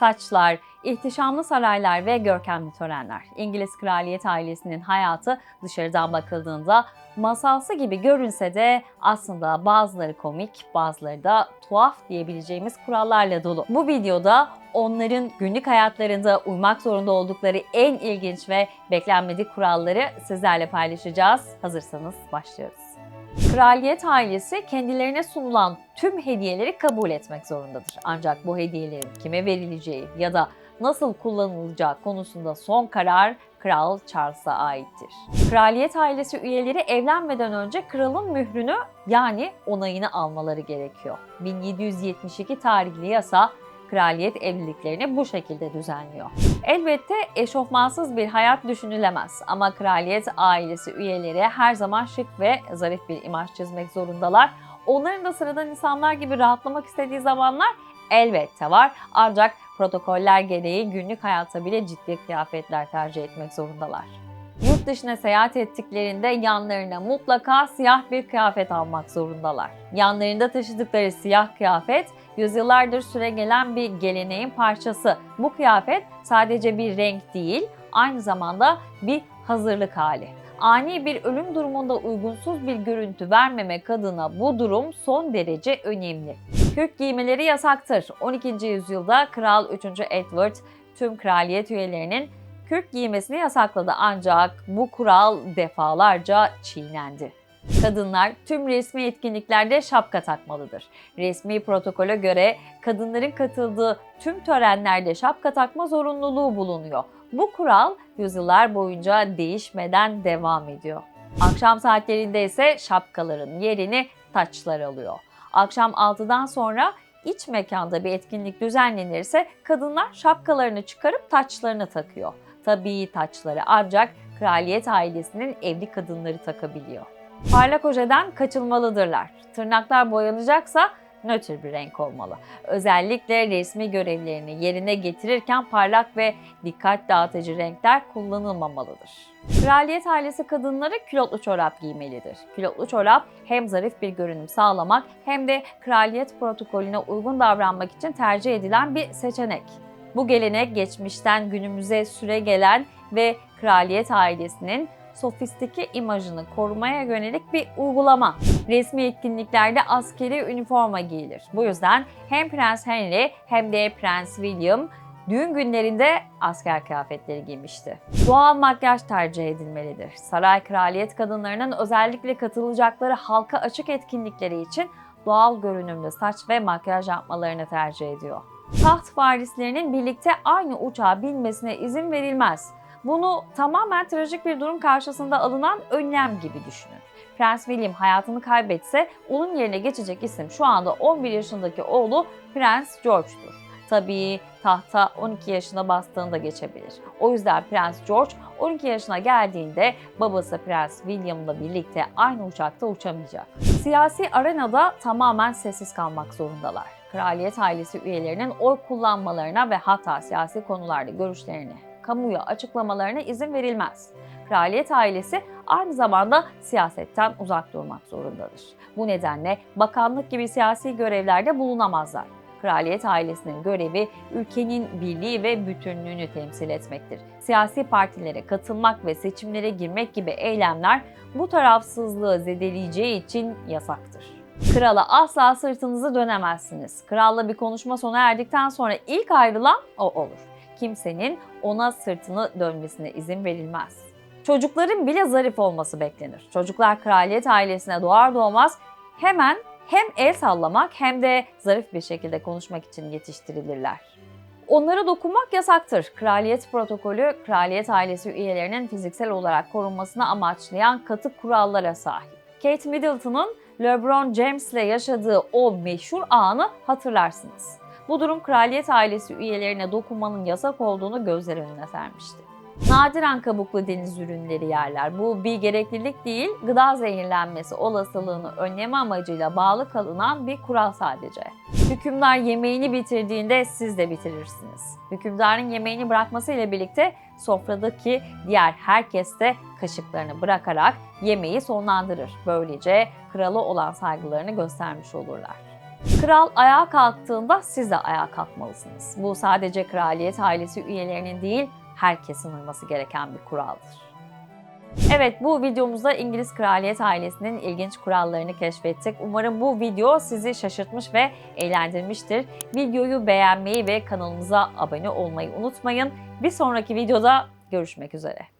Taçlar, ihtişamlı saraylar ve görkemli törenler. İngiliz kraliyet ailesinin hayatı dışarıdan bakıldığında masalsı gibi görünse de aslında bazıları komik, bazıları da tuhaf diyebileceğimiz kurallarla dolu. Bu videoda onların günlük hayatlarında uymak zorunda oldukları en ilginç ve beklenmedik kuralları sizlerle paylaşacağız. Hazırsanız başlıyoruz. Kraliyet ailesi kendilerine sunulan tüm hediyeleri kabul etmek zorundadır. Ancak bu hediyelerin kime verileceği ya da nasıl kullanılacağı konusunda son karar Kral Charles'a aittir. Kraliyet ailesi üyeleri evlenmeden önce kralın mührünü yani onayını almaları gerekiyor. 1772 tarihli yasa kraliyet evliliklerini bu şekilde düzenliyor. Elbette eşofmansız bir hayat düşünülemez ama kraliyet ailesi üyeleri her zaman şık ve zarif bir imaj çizmek zorundalar. Onların da sıradan insanlar gibi rahatlamak istediği zamanlar elbette var ancak protokoller gereği günlük hayatta bile ciddi kıyafetler tercih etmek zorundalar. Dışına seyahat ettiklerinde yanlarına mutlaka siyah bir kıyafet almak zorundalar. Yanlarında taşıdıkları siyah kıyafet yüzyıllardır süre gelen bir geleneğin parçası. Bu kıyafet sadece bir renk değil, aynı zamanda bir hazırlık hali. Ani bir ölüm durumunda uygunsuz bir görüntü vermemek adına bu durum son derece önemli. Kürk giymeleri yasaktır. 12. yüzyılda Kral 3. Edward tüm kraliyet üyelerinin kürk giymesini yasakladı ancak bu kural defalarca çiğnendi. Kadınlar tüm resmi etkinliklerde şapka takmalıdır. Resmi protokole göre kadınların katıldığı tüm törenlerde şapka takma zorunluluğu bulunuyor. Bu kural yüzyıllar boyunca değişmeden devam ediyor. Akşam saatlerinde ise şapkaların yerini taçlar alıyor. Akşam 6'dan sonra iç mekanda bir etkinlik düzenlenirse kadınlar şapkalarını çıkarıp taçlarını takıyor. Tabii taçları ancak kraliyet ailesinin evli kadınları takabiliyor. Parlak ojeden kaçılmalıdırlar. Tırnaklar boyanacaksa nötr bir renk olmalı. Özellikle resmi görevlerini yerine getirirken parlak ve dikkat dağıtıcı renkler kullanılmamalıdır. Kraliyet ailesi kadınları külotlu çorap giymelidir. Külotlu çorap hem zarif bir görünüm sağlamak hem de kraliyet protokolüne uygun davranmak için tercih edilen bir seçenek. Bu gelenek geçmişten günümüze süre gelen ve kraliyet ailesinin sofistike imajını korumaya yönelik bir uygulama. Resmi etkinliklerde askeri üniforma giyilir. Bu yüzden hem Prens Henry hem de Prens William düğün günlerinde asker kıyafetleri giymişti. Doğal makyaj tercih edilmelidir. Saray kraliyet kadınlarının özellikle katılacakları halka açık etkinlikleri için doğal görünümlü saç ve makyaj yapmalarını tercih ediyor. Taht varislerinin birlikte aynı uçağa binmesine izin verilmez. Bunu tamamen trajik bir durum karşısında alınan önlem gibi düşünün. Prens William hayatını kaybetse onun yerine geçecek isim şu anda 11 yaşındaki oğlu Prens George'dur. Tabii tahta 12 yaşına bastığında geçebilir. O yüzden Prens George 12 yaşına geldiğinde babası Prens William'la birlikte aynı uçakta uçamayacak. Siyasi arenada tamamen sessiz kalmak zorundalar. Kraliyet ailesi üyelerinin oy kullanmalarına ve hatta siyasi konularda görüşlerini kamuya açıklamalarına izin verilmez. Kraliyet ailesi aynı zamanda siyasetten uzak durmak zorundadır. Bu nedenle bakanlık gibi siyasi görevlerde bulunamazlar. Kraliyet ailesinin görevi ülkenin birliği ve bütünlüğünü temsil etmektir. Siyasi partilere katılmak ve seçimlere girmek gibi eylemler bu tarafsızlığı zedeleyeceği için yasaktır. Krala asla sırtınızı dönemezsiniz. Kralla bir konuşma sona erdikten sonra ilk ayrılan o olur. Kimsenin ona sırtını dönmesine izin verilmez. Çocukların bile zarif olması beklenir. Çocuklar kraliyet ailesine doğar doğmaz hemen hem el sallamak hem de zarif bir şekilde konuşmak için yetiştirilirler. Onlara dokunmak yasaktır. Kraliyet protokolü, kraliyet ailesi üyelerinin fiziksel olarak korunmasını amaçlayan katı kurallara sahip. Kate Middleton'un LeBron James'le yaşadığı o meşhur anı hatırlarsınız. Bu durum kraliyet ailesi üyelerine dokunmanın yasak olduğunu gözler önüne sermişti. Nadiren kabuklu deniz ürünleri yerler. Bu bir gereklilik değil, gıda zehirlenmesi olasılığını önleme amacıyla bağlı kalınan bir kural sadece. Hükümdar yemeğini bitirdiğinde siz de bitirirsiniz. Hükümdarın yemeğini bırakması ile birlikte sofradaki diğer herkes de kaşıklarını bırakarak yemeği sonlandırır. Böylece kralı olan saygılarını göstermiş olurlar. Kral ayağa kalktığında siz de ayağa kalkmalısınız. Bu sadece kraliyet ailesi üyelerinin değil, herkesin uyması gereken bir kuraldır. Evet bu videomuzda İngiliz kraliyet ailesinin ilginç kurallarını keşfettik. Umarım bu video sizi şaşırtmış ve eğlendirmiştir. Videoyu beğenmeyi ve kanalımıza abone olmayı unutmayın. Bir sonraki videoda görüşmek üzere.